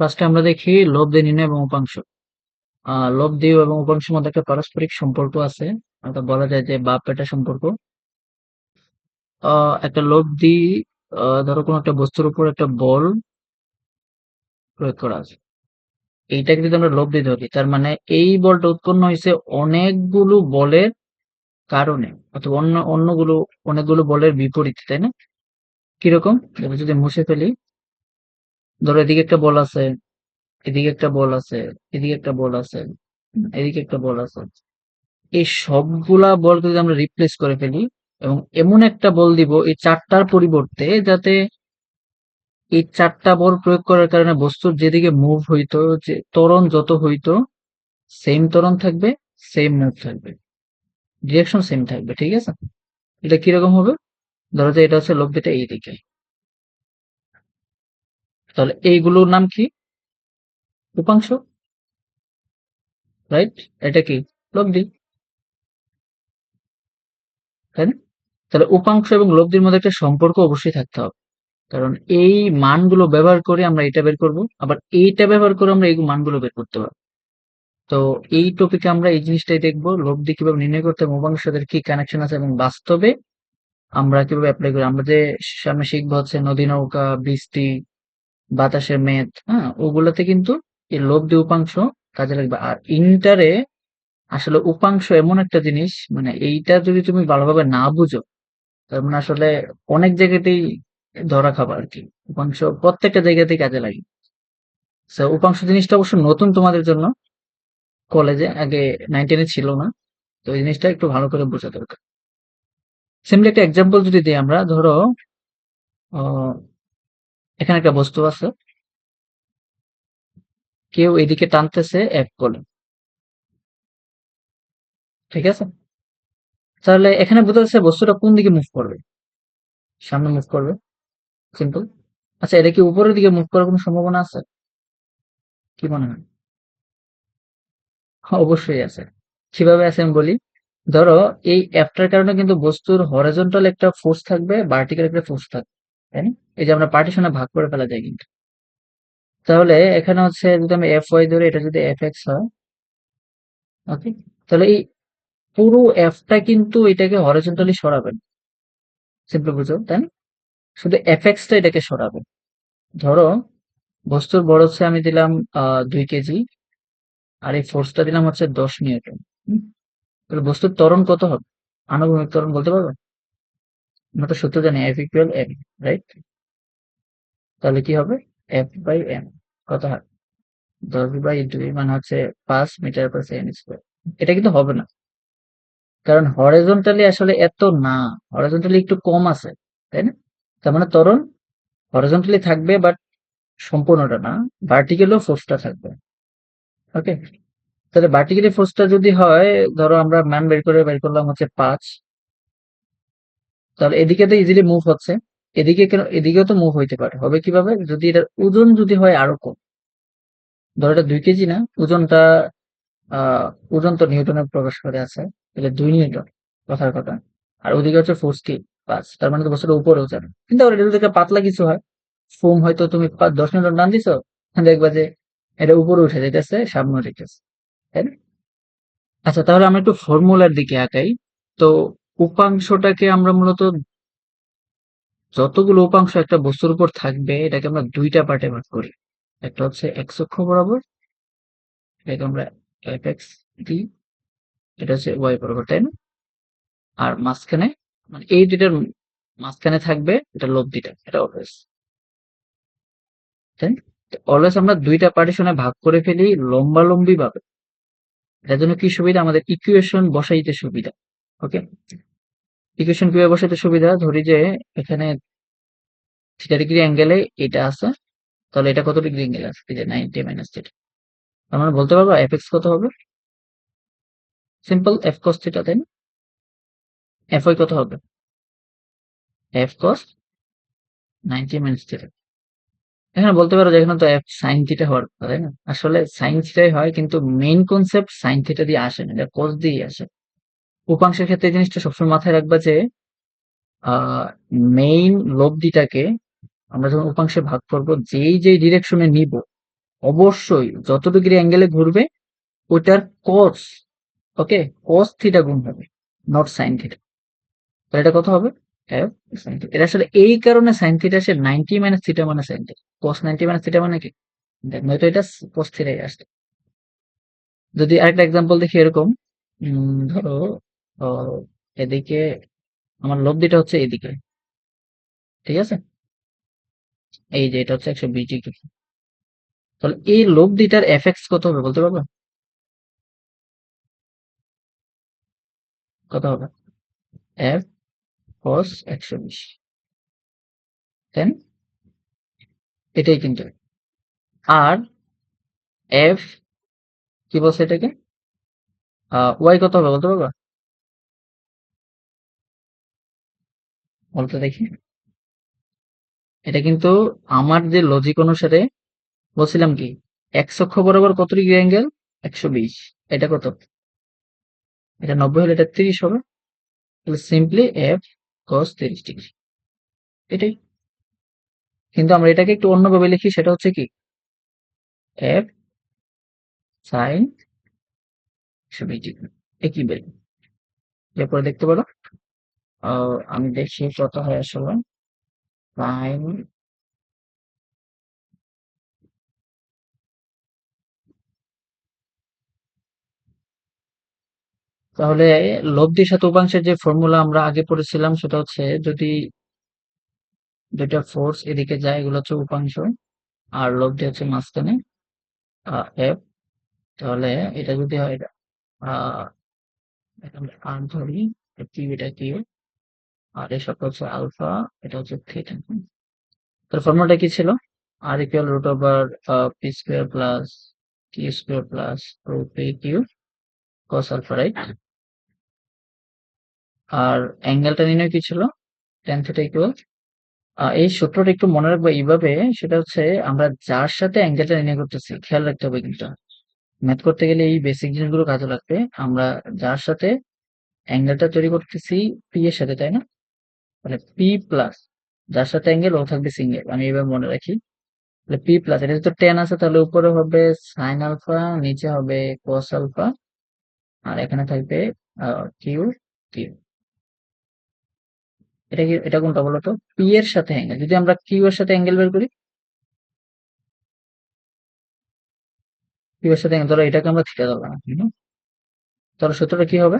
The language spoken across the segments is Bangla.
ফার্স্টে আমরা দেখি লোভ লব্ধি নির্ণয় এবং উপাংশ। লব্ধি এবং উপাংশের মধ্যে একটা পারস্পরিক সম্পর্ক আছে। অর্থাৎ বলা যায় যে বাপ বেটা সম্পর্ক। একটা লব্ধি আহ ধরো কোনো একটা বস্তুর উপর একটা বল প্রয়োগ করা আছে। এইটাকে যদি আমরা লোভ লব্ধি ধরি তার মানে এই বলটা উৎপন্ন হয়েছে অনেকগুলো বলের কারণে, অথবা অন্য, অন্যগুলো, অনেকগুলো বলের বিপরীতে, তাই না? কীরকম? যদি মুছে ফেলি ধরো এদিকে একটা বল আছে এদিকে একটা বল আছে এদিকে একটা বল আছে এদিকে একটা বল আছে। এই সবগুলা বলকে যদি আমরা রিপ্লেস করে ফেলি এবং এমন একটা বল দিব এই চারটার পরিবর্তে যাতে এই চারটা বল প্রয়োগ করার কারণে বস্তুর যেদিকে মুভ হইতো যে ত্বরণ যত হইতো সেম ত্বরণ থাকবে সেম মুভ থাকবে। ডিরেকশন সেম থাকবে ঠিক আছে? এটা কীরকম হবে? ধরো যে এটা হচ্ছে লব্ধিটা এইদিকে। তাহলে এইগুলোর নাম কি? উপাংশ রাইট এটা কি? লব্ধি। তাই না? তাহলে উপাংশ এবং লব্ধির মধ্যে একটা সম্পর্ক অবশ্যই থাকতে হবে। কারণ এই মানগুলো ব্যবহার করে আমরা এটা বের করব, আবার এইটা ব্যবহার করে আমরা এই মানগুলো বের করতে পারব। তো এই টপিকে আমরা এই জিনিসটাই দেখব, লব্ধি কীভাবে নির্ণয় করতে হবে উপাংশ সাথে কি কানেকশন আছে এবং বাস্তবে আমরা কীভাবে অ্যাপ্লাই করি। আমরা যে সামনে শিখব হচ্ছে নদী নৌকা, বৃষ্টি বাতাসের মেদ হ্যাঁ ওগুলোতে কিন্তু এই লব্ধি উপাংশ কাজে লাগবে। আর ইন্টারে আসলে উপাংশ এমন একটা জিনিস মানে এইটা যদি তুমি ভালোভাবে না বুঝো, তার মানে আসলে অনেক জায়গাতেই ধরা খাবার আর কি। উপাংশ প্রত্যেকটা জায়গাতেই কাজে লাগে। উপাংশ জিনিসটা অবশ্য নতুন তোমাদের জন্য। কলেজে আগে নাইন টেনে ছিল না, তো এই জিনিসটা একটু ভালো করে বোঝা দরকার। সিম্পলি একটা এক্সাম্পল যদি দিই আমরা, ধরো এখানে একটা বস্তু আছে। কেউ এদিকে টানতেছে এক কলে ঠিক আছে? তাহলে এখানে বোঝা যাচ্ছে বস্তুটা কোন দিকে মুভ করবে। সামনে মুভ করবে। সিম্পল আচ্ছা এটা কি উপরের দিকে মুভ করার কোনো সম্ভাবনা আছে? কি মনে হয়? হ্যাঁ, অবশ্যই আছে। কীভাবে আছে আমি বলি? ধরো এই অ্যাপটার কারণে কিন্তু বস্তুর হরাইজন্টাল একটা ফোর্স থাকবে ভার্টিক্যাল একটা ফোর্স থাকবে। তাই না এই যে আমরা পার্টিশনে ভাগ করে ফেলা যায় কিন্তু। তাহলে এখানে হচ্ছে যদি আমি এফ ওয়াই ধরে, এটা যদি এফ এক্স হয় ওকে তাহলে এই পুরো এফটা কিন্তু এটাকে হরাইজন্টালি সরাবে সিম্পল বুঝো? তাই না শুধু এফ এক্সটা এটাকে সরাবে। ধরো, বস্তুর বড় হচ্ছে আমি দিলাম দুই কেজি, আর এই ফোর্সটা দিলাম হচ্ছে দশ নিউটন বস্তুর ত্বরণ কত হবে? আনুভূমিক ত্বরণ বলতে পারবে? আমরা তো সূত্র জানি এফ ইকুয়াল এম রাইট তাহলে কি হবে? এফ বাই এম কত হয়? দশ বাই দুই মানে হচ্ছে পাঁচ মিটার পার সেকেন্ড স্কোয়ার এটা কিন্তু হবে না। কারণ হরাইজন্টালি আসলে এত না হরাইজন্টালি একটু কম আছে, তাই না? তার মানে ত্বরণ হরাইজন্টালি থাকবে বাট সম্পূর্ণটা না ভার্টিক্যালও ফোর্সটা থাকবে। ওকে তাহলে ভার্টিক্যালি ফোর্সটা যদি হয়, ধরো আমরা মান বের করে বের করলাম হচ্ছে পাঁচ তাহলে এদিকে তো ইজিলি মুভ হচ্ছে। এদিকে কেন, এদিকেও তো মুভ হইতে পারে। হবে কীভাবে? যদি এটার ওজন যদি হয় আরও কম। ধরো এটা দুই কেজি না, ওজনটা আহ ওজন তো নিউটনে প্রকাশ করে আছে। তাহলে দুই নিউটন, কথার কথা। আর ওদিকে হচ্ছে ফোর্স কি পাঁচ তার মানে তো বস্তুটা উপরেও যাবে। কিন্তু আবার এটা যদি পাতলা কিছু হয় ফোম হয়তো তুমি দশ নিউটন টান দিছো দেখবা যে এটা উপরে উঠে যেতেছে সামনে যেতেছে তাই না? আচ্ছা তাহলে আমরা একটু ফর্মুলার দিকে আগাই। তো উপাংশটাকে আমরা মূলত যতগুলো উপাংশ একটা বস্তুর উপর থাকবে, এটাকে আমরা দুইটা পার্টে ভাগ করি। একটা হচ্ছে এক্স অক্ষ বরাবর, এটাকে আমরা এফ এক্স দিই, এটা হচ্ছে ওয়াই বরাবর, তাই না? আর মাঝখানে মানে এই দুইটার মাঝখানে থাকবে এটা লব্ধিটা এটা অলওয়েজ অলওয়েজ আমরা দুইটা পার্টিশনে ভাগ করে ফেলি লম্বা লম্বি ভাবে এটার জন্য কি সুবিধা? আমাদের ইকুয়েশন বসাইতে সুবিধা। ওকে? ইকুয়েশন কীভাবে বসাইতে সুবিধা? ধরি যে এখানে থিটা ডিগ্রি অ্যাঙ্গেলে এটা আছে, তাহলে এটা কত ডিগ্রি অ্যাঙ্গেল আছে? যে নাইনটি মাইনাস থিটা আমরা বলতে পারব এফ এক্স কত হবে? সিম্পল এফ কস থিটা তাই না এফ ওয়াই কত হবে? F cos ninety minus theta এখানে বলতে পারো যে এখানে তো এফ সাইন থিটা হওয়ার কথা, তাই না? আসলে সাইন থিটাই হয়, কিন্তু মেইন কনসেপ্ট সাইন থিটা দিয়ে আসে না, এটা কস দিয়েই আসে। উপাংশের ক্ষেত্রে জিনিসটা সবসময় মাথায় রাখবা যে মেইন লব্ধিটাকে আমরা যখন উপাংশে ভাগ করব, যেই যেই ডিরেকশনে নিব, অবশ্যই যত ডিগ্রি অ্যাঙ্গেলে ঘুরবে, ওইটার কস ওকে কস থিটা গুণ হবে নট সাইন থিটা তাহলে এটা কত হবে? এটা আসলে এই কারণে সাইন থিটা আসে নাইনটি মাইনাস থিটা মানে sine theta cos ninety minus theta মানে কি? দেখ, নয়তো এটা কস থিটাই আসছে যদি আরেকটা এক্সাম্পল দেখি এরকম ধরো আহ, এদিকে আমার লব্ধিটা হচ্ছে এদিকে। ঠিক আছে? এই যে এটা হচ্ছে একশো বিশ ডিগ্রি। তাহলে এই লব্ধিটার এফএক্স কত হবে বলতে পারবে? কত হবে? এফ কস একশো বিশ। দেন এটাই কিন্তু আর এফ কি বলছে এটাকে? ওয়াই কত হবে বলতে পারবা? বলতে দেখি। এটা কিন্তু আমার যে লজিক অনুসারে বলছিলাম কি এক্স অক্ষ বরাবর কত ডিগ্রি অ্যাঙ্গেল একশো বিশ। এটা কত? এটা নব্বই হলে এটা তিরিশ হবে। তাহলে সিম্পলি এফ কস তিরিশ ডিগ্রি এটাই। কিন্তু আমরা এটাকে একটু অন্যভাবে লিখি, সেটা হচ্ছে কি এফ সাইন একশো বিশ ডিগ্রি একই বেল? এরপরে দেখতে পারো। আমি দেখি কত হয় আসলে। সাইন তাহলে লব্ধির সাথে উপাংশের যে ফর্মুলা আমরা আগে পড়েছিলাম সেটা হচ্ছে যদি দুইটা ফোর্স এদিকে যায়, এগুলো হচ্ছে উপাংশ, আর লব্ধি হচ্ছে মাঝখানে এফ তাহলে এটা যদি হয় আর ধরি কিউ এটা কিউ আর এই সবটা হচ্ছে আলফা, এটা হচ্ছে থিটা তার ফর্মুলাটা কি ছিল? R equal root over P square plus Q square plus root P Q cos alpha right আর অ্যাঙ্গেলটা নির্ণয় কি ছিল? টেন থিটা ইকুয়াল এই সূত্রটা একটু মনে রাখব এইভাবে, সেটা হচ্ছে আমরা যার সাথে অ্যাঙ্গেলটা নির্ণয় করতেছি, খেয়াল রাখতে হবে কিন্তু। ম্যাথ করতে গেলে এই বেসিক জিনিসগুলো কাজে লাগবে। আমরা যার সাথে অ্যাঙ্গেলটা তৈরি করতেছি পি এর সাথে, তাই না? মানে পি প্লাস যার সাথে অ্যাঙ্গেল ও থাকবে সিঙ্গেল আমি এবার মনে রাখি। তাহলে পি প্লাস এটা তো টেন আছে, তাহলে উপরে হবে সাইন আলফা নিচে হবে কস আলফা আর এখানে থাকবে কিউ কিউ এটা কি, এটা কোনটা বলতো পি এর সাথে অ্যাঙ্গেল যদি আমরা কিউ এর সাথে অ্যাঙ্গেল বের করি। সাথে ধরো এটাকে আমরা থিটা ধরলাম তাহলে সূত্রটা কি হবে?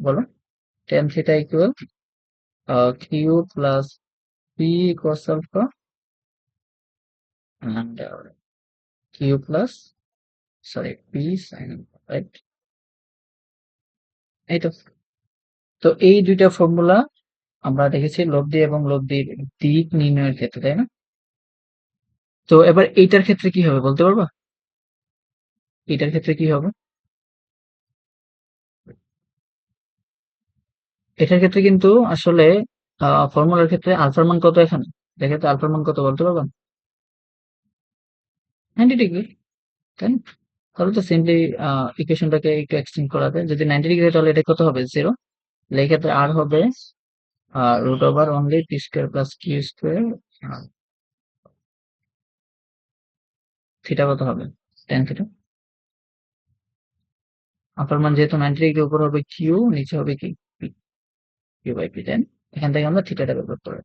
বলো। Tan theta equal Q plus P cos alpha and uh, q plus sorry p sin alpha right? তো। এই দুইটা ফর্মুলা আমরা দেখেছি লব্ধি এবং লব্ধির দিক নির্ণয়ের ক্ষেত্রে তাই না? তো এবার এইটার ক্ষেত্রে কি হবে বলতে পারবা? এটার ক্ষেত্রে কি হবে? এটার ক্ষেত্রে কিন্তু আসলে ফর্মুলার ক্ষেত্রে আলফার মান কত এখানে? তো আলফার মান কত বলতে পারবা নাইনটি ডিগ্রি তাই তাহলে তো সিম্পলি ইকুয়েশনটাকে একটু এক্সটেন্ড করা যায়। যদি নাইনটি ডিগ্রি তাহলে এটা কত হবে? জিরো তাহলে এই ক্ষেত্রে আর হবে root over only T square plus Q square theta কত হবে? টেন থিটা আপার মান যেহেতু নাইনটি ডিগ্রি উপর হবে কিউ নিচে হবে কি এখান থেকে আমরা থিটাটা করতে পারি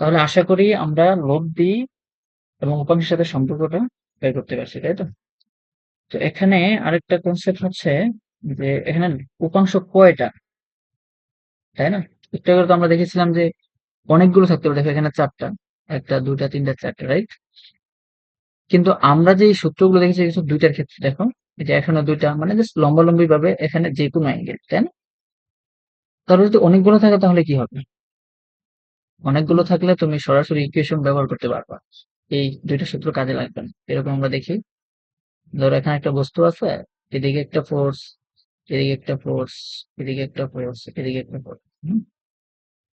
তাহলে আশা করি আমরা লোড দিই এবং উপাংশের সাথে সম্পর্কটা বের করতে পারছি, তাই তো? তো এখানে আরেকটা কনসেপ্ট হচ্ছে যে এখানে উপাংশ কয়টা? তাই না? একটু আগে তো আমরা দেখেছিলাম যে অনেকগুলো থাকতে পারে, দেখো এখানে চারটা, একটা দুটা তিনটা, চারটা রাইট কিন্তু আমরা যে সূত্রগুলো দেখেছি দুইটার ক্ষেত্রে, দেখো যে এখানে দুইটা মানে জাস্ট লম্বালম্বি ভাবে এখানে যে কোনো অ্যাঙ্গেল তাই না? তাহলে যদি অনেকগুলো থাকে তাহলে কি হবে? অনেকগুলো থাকলে তুমি সরাসরি ইকুয়েশন ব্যবহার করতে পারবা। এই দুইটা সূত্র কাজে লাগবে না। এরকম আমরা দেখি। ধরো এখানে একটা বস্তু আছে এদিকে একটা ফোর্স এদিকে একটা ফোর্স এদিকে একটা ফোর্স এদিকে একটা ফোর্স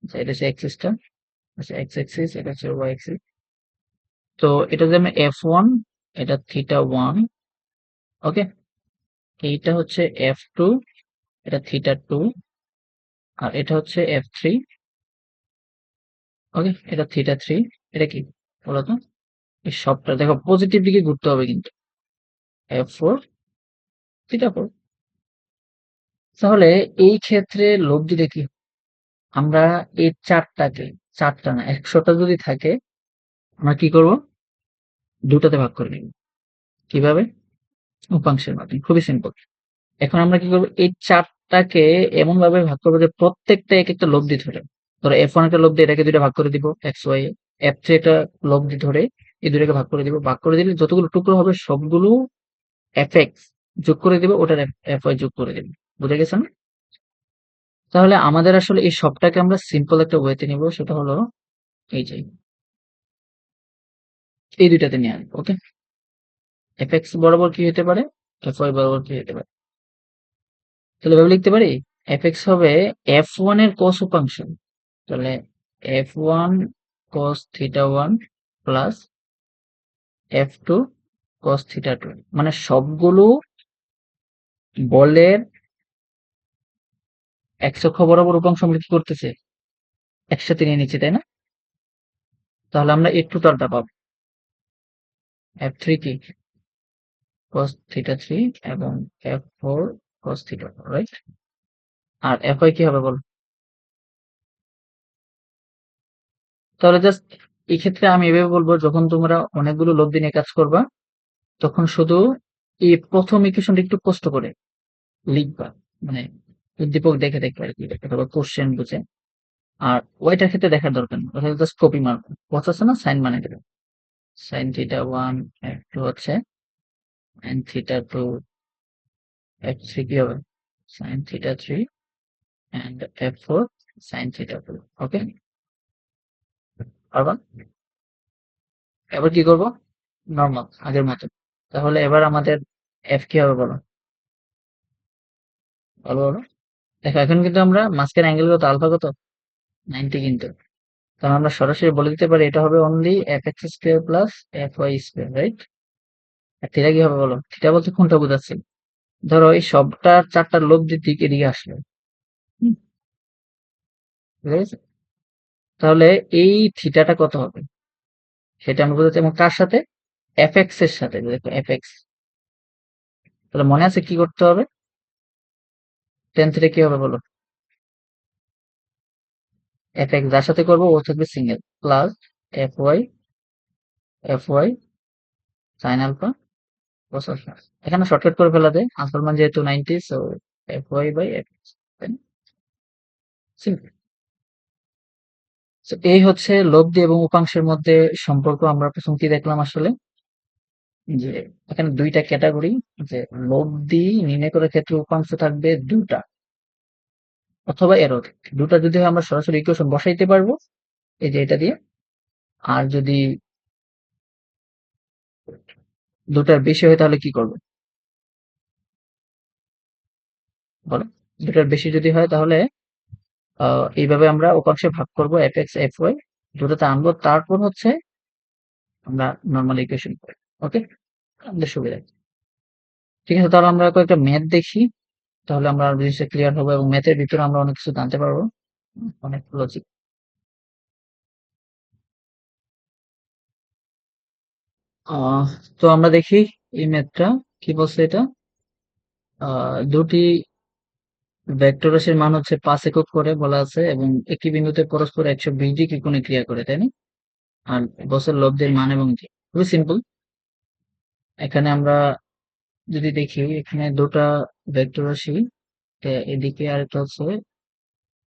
আচ্ছা, এটা হচ্ছে এক্সিসটা আচ্ছা এক্স এক্সিস এটা হচ্ছে ওয়াই এক্সিস তো এটা যদি আমি এফ ওয়ান এটা থিটা ওয়ান ওকে এইটা হচ্ছে এফ টু এটা থিটা টু আর এটা হচ্ছে এফ থ্রি ওকে এটা থিটা থ্রি এটা কি বলতো? এই সবটা দেখো পজিটিভ দিকে ঘুরতে হবে কিন্তু। এফ ফোর থিটা ফোর তাহলে এই ক্ষেত্রে লব্ধিটা কি আমরা এই চারটাকে, চারটা না, একশোটা যদি থাকে, আমরা কি করব? দুটাতে ভাগ করে নিব। কীভাবে? উপাংশের মাধ্যমে। খুবই সিম্পল এখন আমরা কি করব? এই চারটাকে এমন ভাবে ভাগ করব যে প্রত্যেকটা এক একটা লব্ধি ধরে। ধরো এফ ওয়ান একটা লব্ধি এটাকে দুইটা ভাগ করে দিব এক্স ওয়াই এফ থ্রি একটা লব্ধি ধরে এই দুটাকে ভাগ করে দিব। ভাগ করে দিলে যতগুলো টুকরো হবে সবগুলো এফ এক্স যোগ করে দিব, ওটার এফ ওয়াই যোগ করে দিব। বুঝে গেছেন তাহলে আমাদের আসলে এই সবটাকে আমরা সিম্পল একটা ওয়েতে নিব, সেটা হলো এই যে এই দুইটাতে নিয়ে আসব ওকে এফ এক্স বরাবর কি হতে পারে? এফ ওয়াই বরাবর কি হতে পারে? তাহলে এভাবে লিখতে পারি? এফ এক্স হবে এফ ওয়ানের কস উপাংশ তাহলে F one cos theta one plus F two cos theta two মানে সবগুলো বলের অক্ষ বরাবর উপাংশ আমরা কি করতেছে? একসাথে নিয়ে নিচ্ছি, তাই না? তাহলে আমরা এই টোটালটা পাবো। এফ থ্রি কি? cos থিটা থ্রি এবং F four cos four right R I কি হবে বল? তাহলে জাস্ট এই ক্ষেত্রে আমি এভাবে বলব, যখন তোমরা অনেকগুলো লব্ধি নিয়ে কাজ করবা, তখন শুধু এই প্রথম ইকুয়েশনটা একটু কষ্ট করে লিখবা। মানে উদ্দীপক দেখে দেখবে আর কি অথবা কোশ্চেন বুঝে। আর ওইটার ক্ষেত্রে দেখার দরকার নেই ওটা জাস্ট কপি মারবো কত আছে না? সাইন মানে দেবে সাইন থিটা ওয়ান টু হচ্ছে। Sine theta two F three কি হবে sine theta three and F four sine theta four okay পারবা এবার কি করব? নর্মাল আগের মতো। তাহলে এবার আমাদের এফ কি হবে বলো? বলো বলো। দেখো, এখন কিন্তু আমরা মাঝখানে অ্যাঙ্গেল কত? আলফা কত? নাইনটি কিন্তু। কারণ আমরা সরাসরি বলে দিতে পারি এটা হবে only F X square plus F Y square right আর থিটা কি হবে বলো? থিটা বলতে কোনটা বোঝাচ্ছি? ধরো এই সবটা চারটার লব্ধির দিক এদিকে আসলো? তাহলে এই থিটাটা কত হবে? সেটা আমরা বোঝাচ্ছি। এবং কার সাথে এফ এক্সের সাথে দেখো এফ এক্স তাহলে মনে আছে কি করতে হবে? টেন থিটা কি হবে বলো? এফ এক্স যার সাথে করব ও থাকবে single plus F Y F Y sine alpha এখানে শর্টকাট করে ফেলা যায় আলফার মান যেহেতু ninety so F Y by F simple এই হচ্ছে লব্ধি এবং উপাংশের মধ্যে সম্পর্ক। আমরা প্রথম কি দেখলাম আসলে? যে এখানে দুইটা ক্যাটাগরি যে লব্ধি নির্ণয় করার ক্ষেত্রে উপাংশ থাকবে দুটা অথবা এরো দুটা যদি আমরা সরাসরি ইকুয়েশন বসাইতে পারব, এই যে এটা দিয়ে। আর যদি দুটার বেশি হয় তাহলে কি করব? বলো। দুটার বেশি যদি হয় তাহলে এইভাবে আমরা উপাংশে ভাগ করব এফ এক্স এফ ওয়াই দুটোতে আনব, তারপর হচ্ছে আমরা নর্মাল ইকুয়েশন করি ওকে আমাদের সুবিধা। ঠিক আছে, তাহলে আমরা কয়েকটা ম্যাথ দেখি। তাহলে আমরা জিনিসটা ক্লিয়ার হব এবং ম্যাথের ভিতরে আমরা অনেক কিছু জানতে পারব। অনেক লজিক তো আমরা দেখি এই ম্যাথটা। কি বলছে এটা? দুটি ভেক্টর রাশির মান হচ্ছে পাঁচ একক করে বলা আছে এবং একটি বিন্দুতে পরস্পর একশো বিশ ডিগ্রি কোণে ক্রিয়া করে, তাই না? আর বছর লব্ধের মান এবং দিক খুবই সিম্পল এখানে আমরা যদি দেখি, এখানে দুটা ভেক্টর রাশি এদিকে আর একটা হচ্ছে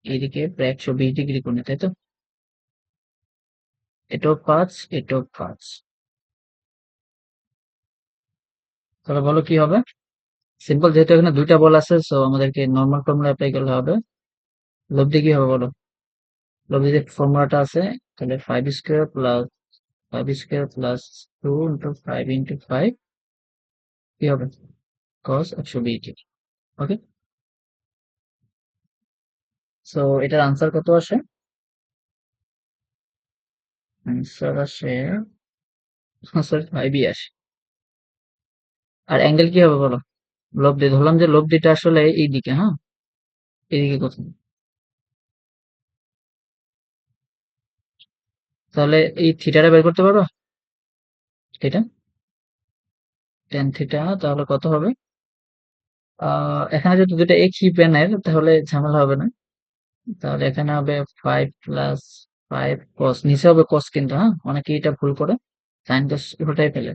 এদিকে প্রায় একশো বিশ ডিগ্রি কোণে, তাই তো? এটাও পাঁচ এটাও পাঁচ। তাহলে বলো কি হবে? সিম্পল যেহেতু এখানে দুইটা বল আছে সো আমাদেরকে নর্মাল ফর্মুলা অ্যাপ্লাই করলে হবে। লব্ধি কি হবে বলো? লব্ধি যে ফর্মুলাটা আছে, তাহলে five square plus five square plus two into five into five কি হবে? Cos একশো ডিগ্রি ওকে সো এটার আনসার কত আসে? আনসার আসে সরি ফাইভই আসে। আর অ্যাঙ্গেল কি হবে বলো? লব্ধি ধরলাম যে লব্ধিটা আসলে এই দিকে হ্যাঁ? এইদিকে কত তাহলে এই থিটাটা বের করতে পারো? এটা? টেন থিটা তাহলে কত হবে? এখানে যদি দুটো একই প্যানের তাহলে ঝামেলা হবে না। তাহলে এখানে হবে ফাইভ প্লাস ফাইভ কস নিচে হবে কস কিন্তু হ্যাঁ? অনেকে এটা ভুল করে সাইন কস উল্টাই ফেলে।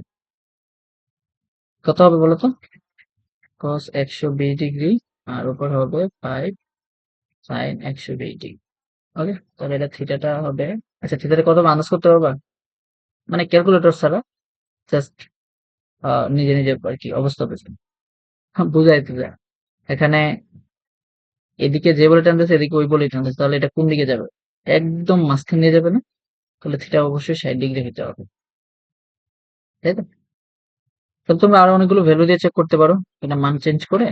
কত হবে বলতো? কস একশো বিশ ডিগ্রি, আর উপর হবে ফাইভ সাইন একশো বিশ ডিগ্রি। ওকে তাহলে এটা থিটাটা হবে আচ্ছা থিটাটা কত আন্দাজ করতে পারবা? মানে ক্যালকুলেটর ছাড়া জাস্ট নিজে নিজে আর কি অবস্থা পেয়েছে বুঝাইতে যায় এখানে এদিকে যে বলে টানতেছে, এদিকে ওই বলে টানতেছে। তাহলে এটা কোন দিকে যাবে? একদম মাঝখানে নিয়ে যাবে না? তাহলে থিটা অবশ্যই ষাট ডিগ্রি হতে হবে। তাই তো? তাহলে তুমি আরও অনেকগুলো ভ্যালু দিয়ে চেক করতে পারো। এটা মান চেঞ্জ করে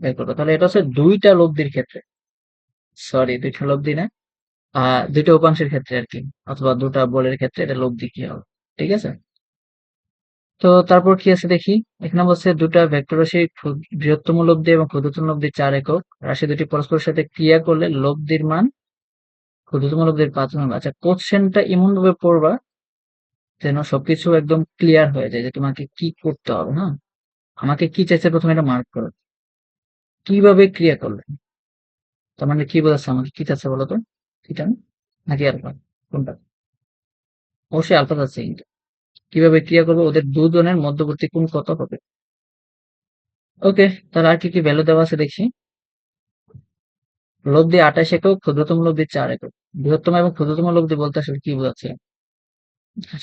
বের করব। তাহলে এটা হচ্ছে দুইটা লব্ধির ক্ষেত্রে। সরি দুইটা লব্ধি না। দুইটা উপাংশের ক্ষেত্রে আর কি, অথবা দুটা বলের ক্ষেত্রে এটা লব্ধি কি হবে, ঠিক আছে? তো তারপর কি আছে দেখি? এখানে বলছে দুটা ভেক্টর রাশি বৃহত্তম লব্ধি এবং ক্ষুদ্রতম লব্ধি চার একক। রাশি দুটি পরস্পরের সাথে ক্রিয়া করলে লব্ধির মান ক্ষুদ্রতম লব্ধির পাঁচ। আচ্ছা কোশ্চেনটা এমন ভাবে পড়বা যেন সবকিছু একদম ক্লিয়ার হয়ে যায় যে তোমাকে কি করতে হবে হ্যাঁ? আমাকে কি চাইছে প্রথমে এটা মার্ক করো। কীভাবে ক্রিয়া করলে? তার মানে কি বোঝাচ্ছে আমাকে কি চাচ্ছে বলো তো? এটা নাকি আলফা কোনটা? অবশ্যই আলফা চাচ্ছে কিন্তু। কীভাবে ক্রিয়া করব? ওদের দুজনের মধ্যবর্তী কোন কত হবে? ওকে তাহলে আর কি কি ভ্যালু দেওয়া আছে দেখি। লব্ধি আঠাশ একক, ক্ষুদ্রতম লব্ধি চার একক। বৃহত্তম এবং ক্ষুদ্রতম লব্ধি বলতে আসলে কি বোঝাচ্ছে?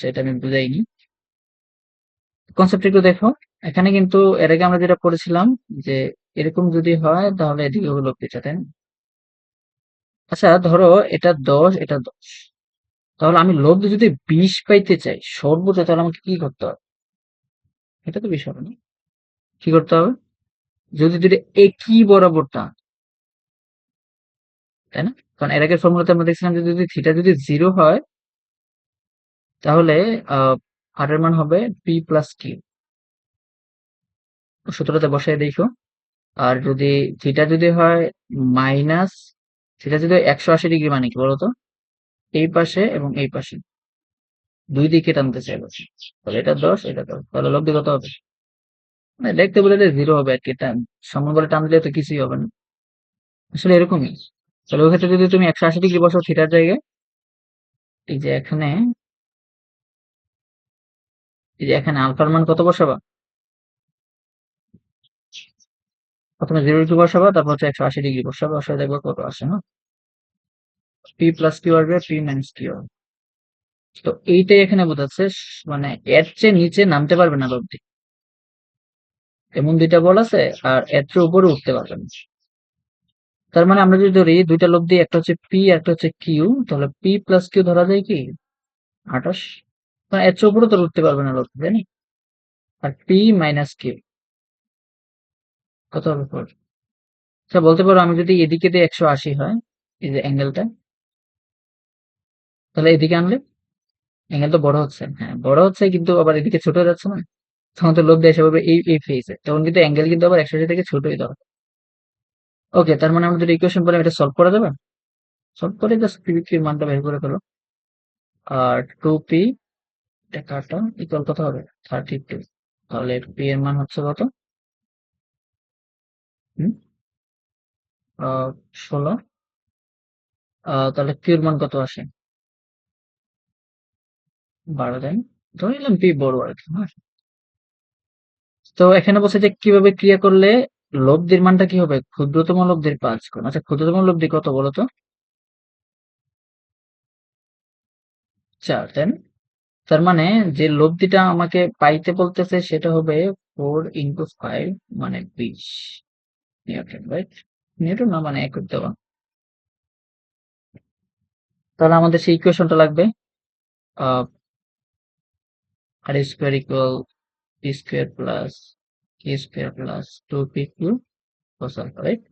এটা আমি বুঝাইনি। কনসেপ্ট একটু দেখো। এখানে কিন্তু এর আগে আমরা যেটা পড়েছিলাম যে এরকম যদি হয় তাহলে এদিকে হলো লব্ধিটা তাই আচ্ছা ধরো এটা দশ এটা দশ। তাহলে আমি লব্ধি যদি বিশ পাইতে চাই, সর্বোচ্চ তাহলে আমাকে কি করতে হবে? এটা তো বিষয় না। কি করতে হবে? যদি দুটো একই বরাবর টান, তাই না? কারণ এর আগের ফর্মুলাতে আমরা দেখছিলাম যদি থিটা যদি জিরো হয় তাহলে আর এর মান হবে পি প্লাস কিউ সূত্রটা বসাই দেখো। আর যদি থিটা যদি হয় মাইনাস থিটা যদি একশো আশি ডিগ্রি মানে কি বলতো? এই পাশে এবং এই পাশে। দুই দিকে টানতে চাইব তাহলে এটা দশ এটা দশ। তাহলে লব্ধি কত হবে? মানে দেখতে বলে জিরো হবে আর কি। সমান বলে টান দিলে তো কিছুই হবে না। আসলে এরকমই। তাহলে ওই ক্ষেত্রে যদি তুমি একশো আশি ডিগ্রি বসো থিটার জায়গায়, এই যে এখানে এই যে এখানে আলফার মান কত বসাবা? প্রথমে জিরো ডিগ্রি বসাবা, তারপর হচ্ছে একশো আশি ডিগ্রি বসাবা, বসায় দেখব কত আসে না পি প্লাস কিউ আসবে পি মাইনাস কিউ তো এইটাই এখানে বোঝাচ্ছে মানে এর চেয়ে নিচে নামতে পারবে না লব্ধি এমন দুইটা বল আছে, আর এর চেয়ে উপরে উঠতে পারবে না। তার মানে আমরা যদি ধরি, দুইটা লব্ধি একটা হচ্ছে পি একটা হচ্ছে কিউ তাহলে পি প্লাস কিউ ধরা যায় কি? আঠাশ। মানে এর চেয়ে উপরে তো উঠতে পারবে না লব্ধি তাই না? আর পি মাইনাস কিউ কত হবে আচ্ছা বলতে পারো আমি যদি এদিকে একশো আশি হয়, এই যে অ্যাঙ্গেলটা তাহলে এদিকে আনলে অ্যাঙ্গেল তো বড় হচ্ছে। হ্যাঁ বড় হচ্ছে কিন্তু আবার এদিকে ছোট হয়ে যাচ্ছে না। তখন তো লোভ দেয় সেভাবে এই এই ফেজে তখন কিন্তু অ্যাঙ্গেল কিন্তু আবার একশো আশি থেকে ছোটই দেওয়া ওকে তার মানে যদি ইকুয়েশন পরে এটা সলভ করা যাবে? সলভ করে জাস্ট পি মানটা বের করে ফেলো। আর টু পি কাটা ইকুয়াল কত হবে? থার্টি টু তাহলে পি এর মান হচ্ছে কত? ষোলো। তাহলে কিউর মান কত আসে? বারো, তাই ধরে নিলাম পি বড় আর কি হ্যাঁ। তো এখানে বলছে যে কীভাবে ক্রিয়া করলে লব্ধির মানটা কি হবে? ক্ষুদ্রতম লব্ধির পাঁচ গুণ। আচ্ছা ক্ষুদ্রতম লব্ধি কত বলো তো চার, তাই না? তার মানে যে লব্ধিটা আমাকে পাইতে বলতেছে সেটা হবে ফোর ইন্টু ফাইভ মানে বিশ। নিউটন রাইট নিউটন না মানে একক দেওয়া। তাহলে আমাদের সেই ইকুয়েশনটা লাগবে R square equal P square plus K square plus two P Q alpha, right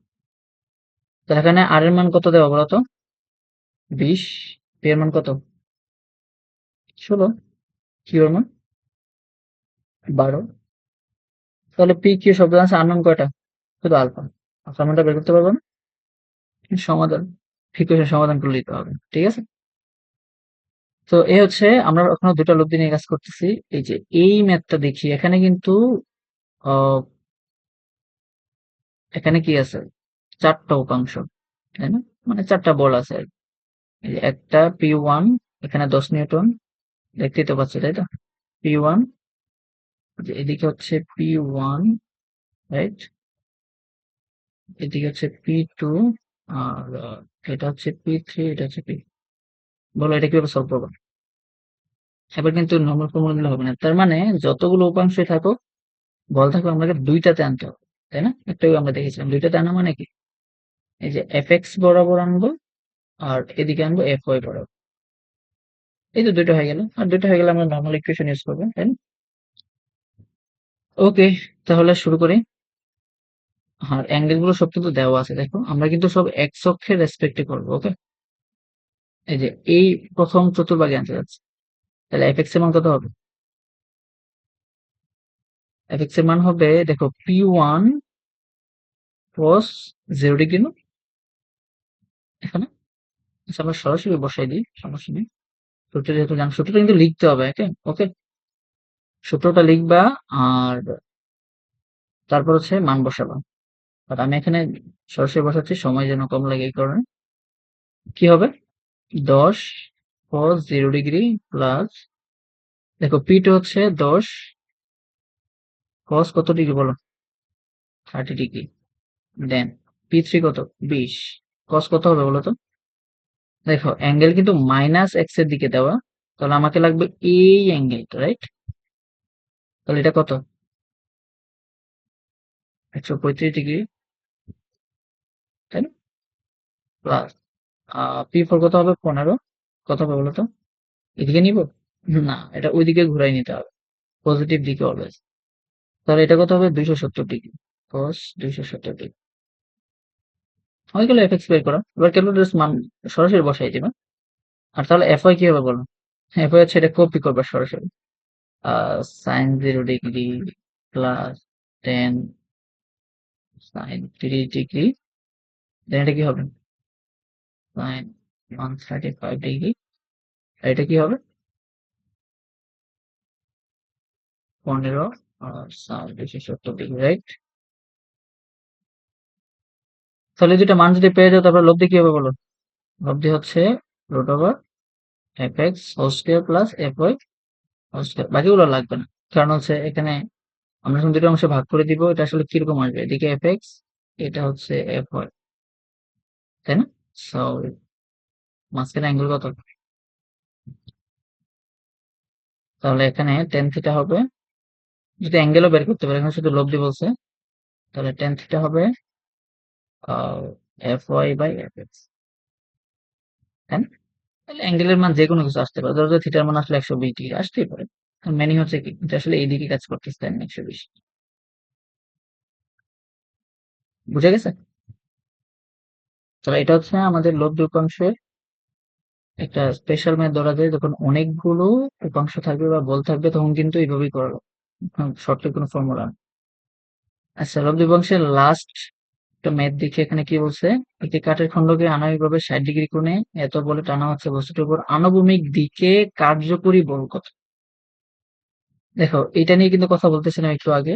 তো এখানে আর এর মান কত দেওয়া বলো তো বিশ। পি এর মান কত? ষোলো কিউ এর বারো। তাহলে পি কিউ শব্দ আছে আর মান কয়টা? শুধু আলফা। মানটা বের করতে পারব না। সমাধান ইকুয়েশন সমাধান করে নিতে হবে, ঠিক আছে? তো এ হচ্ছে আমরা এখনও দুটা লব্ধি নিয়ে কাজ করতেছি। এই যে এই ম্যাথটা দেখি, এখানে কিন্তু এখানে কি আছে? চারটা উপাংশ, তাই না? মানে চারটা বল আছে একটা পি ওয়ান এখানে দশ নিউটন দেখতেই তো পাচ্ছ, তাই তো? পি ওয়ান এদিকে হচ্ছে পি ওয়ান রাইট এদিকে হচ্ছে পি টু আর এটা হচ্ছে পি থ্রি এটা হচ্ছে পি বলো, এটা কীভাবে সলভ করব? এবার কিন্তু নর্মাল ফর্মুলা দিলে হবে না। তার মানে যতগুলো উপাংশই থাকুক, বল থাকবে আমাকে দুইটাতে আনতে হবে, তাই না? একটাই আমরা দেখেছিলাম, দুইটাতে আনা মানে কি? এই যে এফ এক্স বরাবর আনব, আর এদিকে আনব এফ ওয়াই বরাবর। এই তো দুটো হয়ে গেল। আর দুটো হয়ে গেলে আমরা নর্মাল ইকুয়েশন ইউজ করব তাই না ওকে তাহলে শুরু করি। আর অ্যাঙ্গেলগুলো সব কিন্তু দেওয়া আছে, দেখো। আমরা কিন্তু সব এক্স অক্ষের রেসপেক্টে করব ওকে এই যে, এই প্রথম চতুর্ভাগে আনতে যাচ্ছে। তাহলে এফ এক্সের মান কত হবে? এফ এক্সের মান হবে, দেখো P one cos zero degree এখানে? আচ্ছা আমরা সরাসরি বসাই দিই, সমস্যা নেই। সূত্রটা যেহেতু জান, সূত্রটা কিন্তু লিখতে হবে ওকে ওকে সূত্রটা লিখবা আর তারপর হচ্ছে মান বসাবা। আর আমি এখানে সরাসরি বসাচ্ছি, সময় যেন কম লাগে এই কারণে। কি হবে? দশ cos জিরো ডিগ্রি প্লাস দেখো পিটা হচ্ছে দশ cos কত ডিগ্রি বলো? Thirty degree then P three কত? বিশ। cos কত হবে বলো তো? দেখো অ্যাঙ্গেল কিন্তু মাইনাস এক্সের দিকে দেওয়া, তাহলে আমাকে লাগবে এই অ্যাঙ্গেলটা রাইট তাহলে এটা কত? একশো পঁয়ত্রিশ ডিগ্রি তাই না? প্লাস পি ফোর কত হবে? পনেরো। কত হবে বলো তো? এদিকে নিব? না, এটা ওইদিকে ঘুরাই নিতে হবে। পজিটিভ দিকে অলওয়েজ তাহলে এটা কত হবে? দুইশো সত্তর ডিগ্রি cos দুইশো সত্তর ডিগ্রি হয়ে গেল এফ এক্স বের করা। এবার ক্যালকুলেটর মান সরাসরি বসাই দিবে। আর তাহলে এফ ওয়াই কি হবে বলো এফ ওয়াই হচ্ছে এটা কপি করবে সরাসরি। Sine zero degree plus ten sine three degree then এটা কি হবে? Sine one thirty five degree এটা কি হবে? পনেরো, আর সাইন দুইশো সত্তর ডিগ্রি রাইট তাহলে দুটো মান যদি পেয়ে যাও তারপর লব্ধি কি হবে বলো লব্ধি হচ্ছে root over F X whole square plus F Y whole square বাকিগুলো লাগবে না। কারণ হচ্ছে এখানে আমরা যখন দুটো অংশে ভাগ করে দিব, এটা আসলে কীরকম আসবে? এদিকে এফ এক্স এটা হচ্ছে এফ ওয়াই তাই না? সো মাঝখানে অ্যাঙ্গেল কত? তাহলে এখানে টেন থিটা হবে। যদি অ্যাঙ্গেলও বের করতে পারে, এখানে শুধু লব্ধি বলছে, তাহলে টেন থিটা হবে F Y by F X তাই তাহলে অ্যাঙ্গেলের মান যে কোনো কিছু আসতে পারে। ধরো থিটার মান আসলে একশো বিশ ডিগ্রি আসতেই পারে। মেনি হচ্ছে কি, এটা আসলে এইদিকে কাজ করতেছে, তাই একশো বিশ বুঝে গেছে? তাহলে এটা হচ্ছে আমাদের লব্ধি উপাংশের একটা স্পেশাল ম্যাথ ধরা যায়, যখন অনেকগুলো উপাংশ থাকবে বা বল থাকবে, তখন কিন্তু এইভাবেই করা। শর্টের কোনো ফর্মুলা আচ্ছা লব্ধি উপাংশের লাস্ট একটা ম্যাথ দেখি এখানে কি বলছে? একটি কাঠের খণ্ডকে আণবিকভাবে ষাট ডিগ্রি কোণে এত বলে টানা হচ্ছে বস্তুটির উপর আনুভূমিক দিকে কার্যকরী বল কত দেখো, এটা নিয়ে কিন্তু কথা বলতেছিলাম একটু আগে।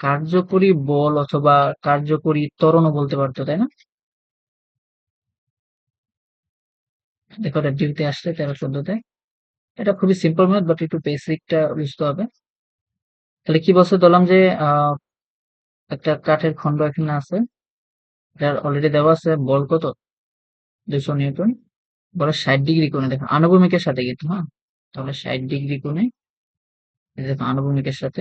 কার্যকরী বল অথবা কার্যকরী ত্বরণও বলতে পারতো, তাই না? দেখো এটা ডিউতে আসছে তেরো চোদ্দতে। এটা খুবই সিম্পল ম্যাথ বাট একটু বেসিকটা বুঝতে হবে। তাহলে কি বলছে বললাম যে একটা কাঠের খণ্ড এখানে আছে? এটার অলরেডি দেওয়া আছে বল কত? দুশো নিউটন। বলে ষাট ডিগ্রি কোণে দেখো, আনুভূমিকের সাথে কিন্তু হ্যাঁ? তাহলে ষাট ডিগ্রি কোণে দেখো আনুভূমিকের সাথে।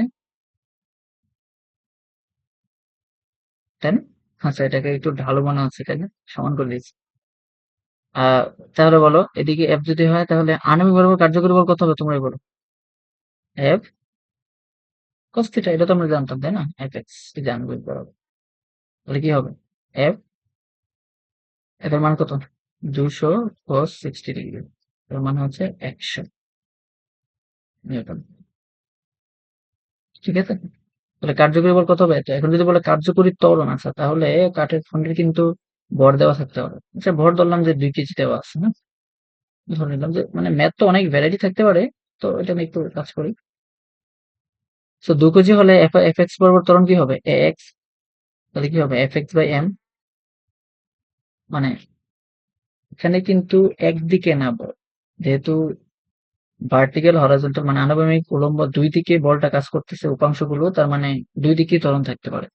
তাই আচ্ছা এটাকে একটু ঢালু মনে হচ্ছে, তাই না? সমান করে দিয়েছি। তাহলে বলো, এদিকে এফ যদি হয়, তাহলে আণবিক বরাবর কার্যকরী বল কত হবে তোমরাই বলো? এফ থিটা এটা তো আমরা জানতাম, তাই না? এফ এক্স আণবিক বরাবর তাহলে কি হবে? এফ এর মান কত? দুশো cos সিক্সটি ডিগ্রি এর মান হচ্ছে একশো। নিউটন। ঠিক আছে? তাহলে কার্যকরী বল কত হবে? এখন যদি বলে কার্যকরী ত্বরণ আচ্ছা তাহলে কাঠের খন্ডের কিন্তু ভর দেওয়া থাকতে হবে। আচ্ছা ভর ধরলাম যে দুই কেজি দেওয়া আছে না ধরে নিলাম যে মানে ম্যাথ তো অনেক ভ্যারাইটি থাকতে পারে, তো এটা আমি একটু কাজ করি। তো দু কেজি হলে এফ এক্স বরাবর ত্বরণ কি হবে? এ এক্স তাহলে কি হবে? এফ এক্স বাই এম মানে এখানে কিন্তু একদিকে না যেহেতু ভার্টিক্যাল হরাইজন্টাল মানে আনুভূমিক উলম্ব দুই দিকে বলটা কাজ করতেছে উপাংশগুলো, তার মানে দুই দিকেই ত্বরণ থাকতে পারে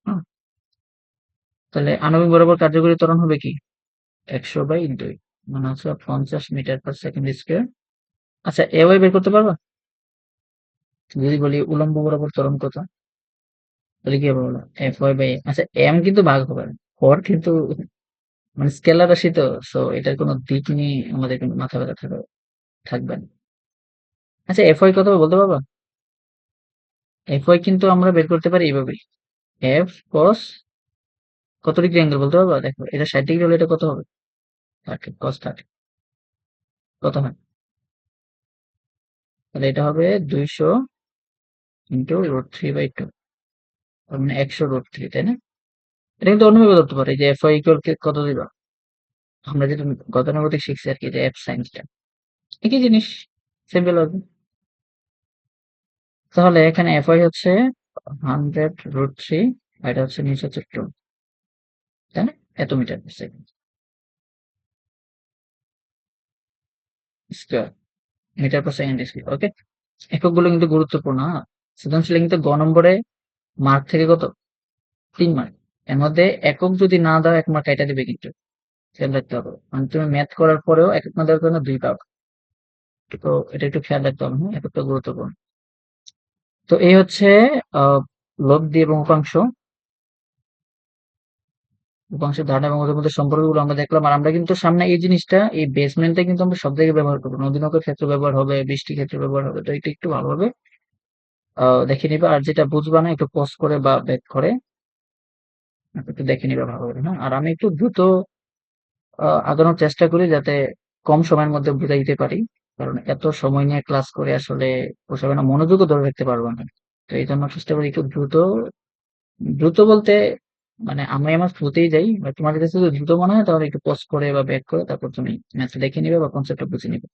তাহলে আণবিক বরাবর কার্যকরী ত্বরণ হবে কি? একশো বাই দুই মানে হচ্ছে পঞ্চাশ মিটার পার সেকেন্ড স্কোয়ার আচ্ছা এ ওয়াই বের করতে পারবা? যদি বলি উলম্ব বরাবর ত্বরণ কত? তাহলে কি হবে বলো? এফ ওয়াই বাই আচ্ছা এম কিন্তু ভাগ হবে হর কিন্তু মানে স্কেলার রাশি তো সো এটার কোনো দিক নিয়ে আমাদের মাথা ব্যথা থাকবে থাকবে না। আচ্ছা এফ ওয়াই হবে বলতে পারবা? এফ ওয়াই কিন্তু আমরা বের করতে পারি এইভাবে এফ কস কত ডিগ্রি অ্যাঙ্গেল বলতে পারবা? দেখো, এটা ষাট ডিগ্রি হলে এটা কত হবে? থার্টি কস থার্টি কত হয়? তাহলে এটা হবে দুইশো into root three by two মানে একশো রোড থ্রি তাই না? এটা কিন্তু অন্যভাবে ধরতে পারে যে এফ ইকুয়াল কত দিবা? আমরা যেটা গতানুগতিক শিখছি আর কি যে এফ সাইন্সটা একই জিনিস সিম্পল হবে তাহলে এখানে এফ হচ্ছে হান্ড্রেড রুট থ্রি আর এটা হচ্ছে নিচে হচ্ছে টু তাই না? এত metre per second square metre per second square okay এককগুলো কিন্তু গুরুত্বপূর্ণ হ্যাঁ? সৃজনশীলে কিন্তু গ নম্বরে মার্ক থেকে কত? তিন মার্ক এর মধ্যে একক যদি না দাও, এক মার্ক এটা দিবে কিন্তু। খেয়াল রাখতে হবে। মানে তুমি ম্যাথ করার পরেও একক না দেওয়ার কারণে দুই পাবে তো এটা একটু খেয়াল রাখতে হবে হ্যাঁ? এককটা গুরুত্বপূর্ণ। তো এই হচ্ছে লব্ধি এবং উপাংশ উপাংশের ধারণা এবং ওদের মধ্যে সম্পর্কগুলো আমরা দেখলাম। আর আমরা কিন্তু সামনে এই জিনিসটা, এই বেসমেন্টটা কিন্তু আমরা সব জায়গায় ব্যবহার করব। নদী নৌকার ক্ষেত্রে ব্যবহার হবে, বৃষ্টি ক্ষেত্রে ব্যবহার হবে। তো এটা একটু ভালোভাবে দেখে নিবা। আর যেটা বুঝবা না, একটু পজ করে বা ব্যাক করে। একটু দেখে নিবা ভালোভাবে হ্যাঁ? আর আমি একটু দ্রুত আগানোর চেষ্টা করি যাতে কম সময়ের মধ্যে বুঝাই দিতে পারি। কারণ এত সময় নিয়ে ক্লাস করে আসলে পোষাবে না মনোযোগও ধরে রাখতে পারব না। তো এই জন্য চেষ্টা করি একটু দ্রুত দ্রুত বলতে মানে আমি আমার থ্রুতেই যাই, বা তোমার কাছে যদি দ্রুত মনে হয় তাহলে একটু পজ করে বা ব্যাক করে, তারপর তুমি ম্যাথটা দেখে নিবে বা কনসেপ্টটা বুঝে নিবে।